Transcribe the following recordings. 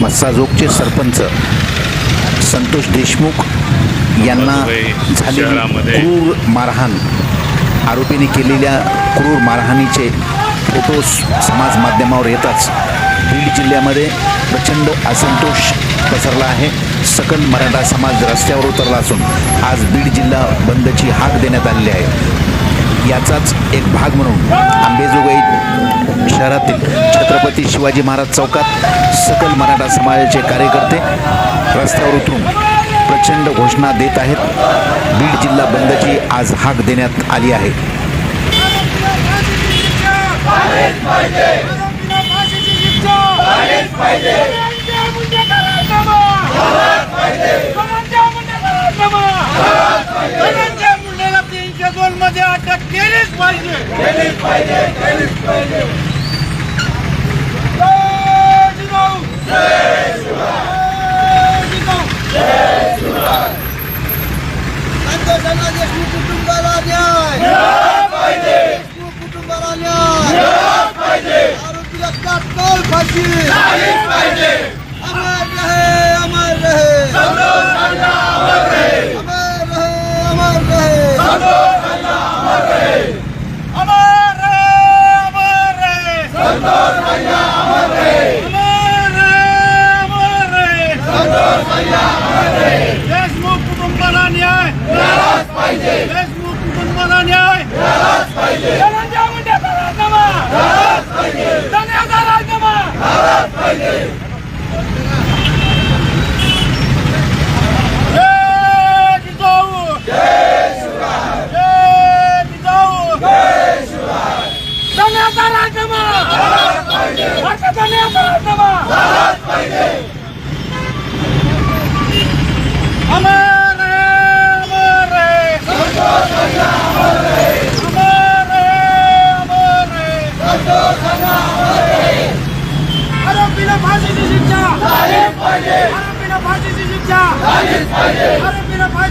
मस्साजोगचे सरपंच संतोष देशमुख यांना झालेली क्रूर मारहाण. आरोपीने केलेल्या क्रूर मारहाणीचे फोटो समाज माध्यमावर येताच बीड जिल्ह्यामध्ये प्रचंड असंतोष पसरला आहे. सकल मराठा समाज रस्त्यावर उतरला असून आज बीड जिल्हा बंदची हाक देण्यात आलेली आहे. याचाच एक भाग म्हणून आंबेजोगाई शहरातील छत्रपती शिवाजी महाराज चौकात सकल मराठा समाजाचे कार्यकर्ते रस्त्यावर उतरून प्रचंड घोषणा देत आहेत. बीड जिल्हा बंदची आज हाक देण्यात आली आहे. मध्ये फाशी. अमर रहे अमर रहे. अमर रहे. अमर रहे अमर रहे. अमर रहे. संतोष भैया अमर रहे. अमर रहे अमर रहे. संतोष भैया अमर रहे. देशमुख कुटुंबाला न्याय. मिळालाच पाहिजे. देशमुख कुटुंबाला न्याय. मिळाला Amen.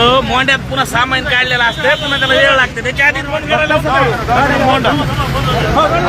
मोंड्यात पुन्हा सामान काढलेलं असतं पुन्हा त्याला वेळ लागते त्याच्या आधी बंद करायला लावतो. मोंडा अंबाजोगाई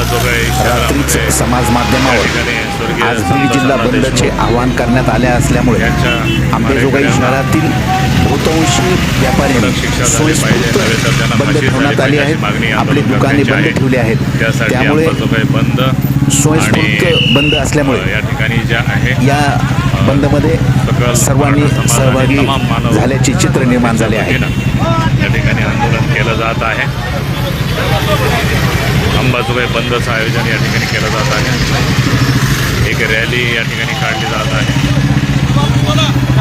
रात्रीच समाज माध्यमावर आज बीड जिल्हा बंदचे आवाहन करण्यात आले असल्यामुळे आंबेजोगाई शहरातील बहुतांशी व्यापारी बंद ठेवण्यात आली आहेत आपली दुकाने बंद ठेवली आहेत. त्यामुळे बंद स्वयंस्फूर्त बंद असल्यामुळे या ठिकाणी ज्या आहे या बंदमध्ये सर्वांनी सहभागी झाल्याचे चित्र निर्माण झाले आहे. या ठिकाणी आंदोलन केलं जात आहे. अंबाजोगाई बंदचं आयोजन या ठिकाणी केलं जात आहे. एक रॅली या ठिकाणी काढली जात आहे.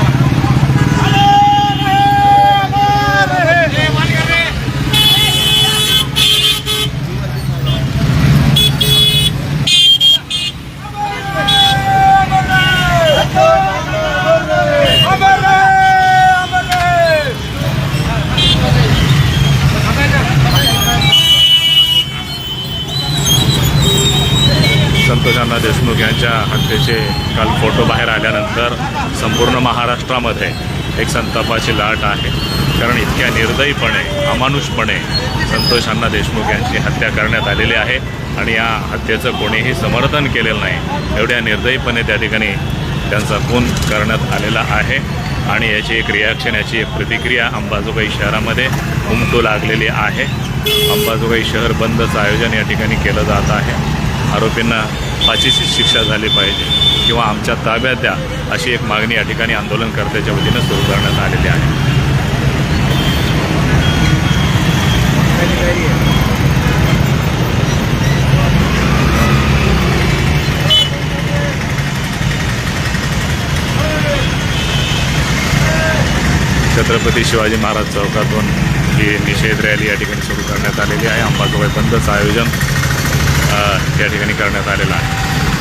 देशमुख यांच्या हत्येचे काल फोटो बाहेर आल्यानंतर संपूर्ण महाराष्ट्रामध्ये एक संतापाची लाट आहे. कारण इतक्या निर्दयीपणे अमानुषपणे संतोष अण्णा देशमुख यांची हत्या करण्यात आलेली आहे आणि या हत्येचं कोणीही समर्थन केलेलं नाही. एवढ्या निर्दयीपणे त्या ठिकाणी त्यांचा खून करण्यात आलेला आहे आणि याची एक रिॲक्शन याची एक प्रतिक्रिया अंबाजोगाई शहरामध्ये उमटू लागलेली आहे. अंबाजोगाई शहर बंदचं आयोजन या ठिकाणी केलं जात आहे. आरोपींना फाशीची शिक्षा झाली पाहिजे किंवा आमच्या ताब्यात द्या अशी एक मागणी या ठिकाणी आंदोलनकर्त्याच्या वतीनं सुरू करण्यात आलेली आहे. छत्रपती शिवाजी महाराज चौकातून ही निषेध रॅली या ठिकाणी सुरू करण्यात आलेली आहे. अंबाजोगाई बंदचं आयोजन त्या ठिकाणी करण्यात आलेलं आहे.